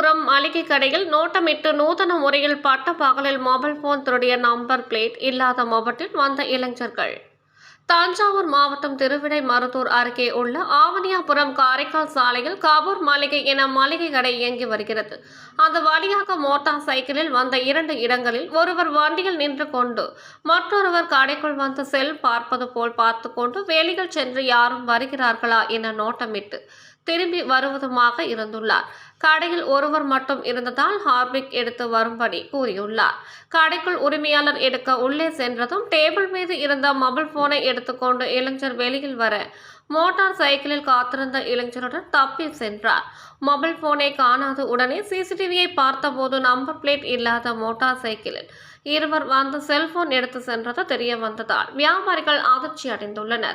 திருப்பரங்குன்றம் மளிகை கடையில் நோட்டமிட்டு நூதன முறையில் பட்ட பகலில் மொபைல் போன் திருடிய நம்பர் பிளேட் இல்லாத மாவட்டில் வந்த இளைஞர்கள். தஞ்சாவூர் மாவட்டம் திருவிடை மருத்தூர் அருகே உள்ள ஆவணியாபுரம் காரைக்கால் சாலையில் கபூர் மளிகை என மளிகை கடை இயங்கி வருகிறது. அந்த வழியாக மோட்டார் சைக்கிளில் வந்த இரண்டு இடங்களில் ஒருவர் வண்டியில் நின்று கொண்டு மற்றொருவர் கடைக்குள் வந்து செல் பார்ப்பது போல் பார்த்து கொண்டு வேலிகள் சென்று யாரும் வருகிறார்களா என நோட்டமிட்டு திரும்பி வருவதுமாக இருந்துள்ளார். கடையில் ஒருவர் மட்டும் இருந்ததால் ஹார்பிக் எடுத்து வரும்படி கூறியுள்ளார். கடைக்குள் உரிமையாளர் எடுக்க உள்ளே சென்றதும் டேபிள் மீது இருந்த மொபைல் போனை எடுத்துக்கொண்டு இளைஞர் வெளியில் வர மோட்டார் சைக்கிளில் காத்திருந்த இளைஞருடன் தப்பி சென்றார். மொபைல் போனை காணாத உடனே சிசிடிவியை பார்த்தபோது நம்பர் பிளேட் இல்லாத மோட்டார் சைக்கிளில் இருவர் வந்து செல்போன் எடுத்து சென்றது தெரிய வந்ததால் வியாபாரிகள் அதிர்ச்சி அடைந்துள்ளனர்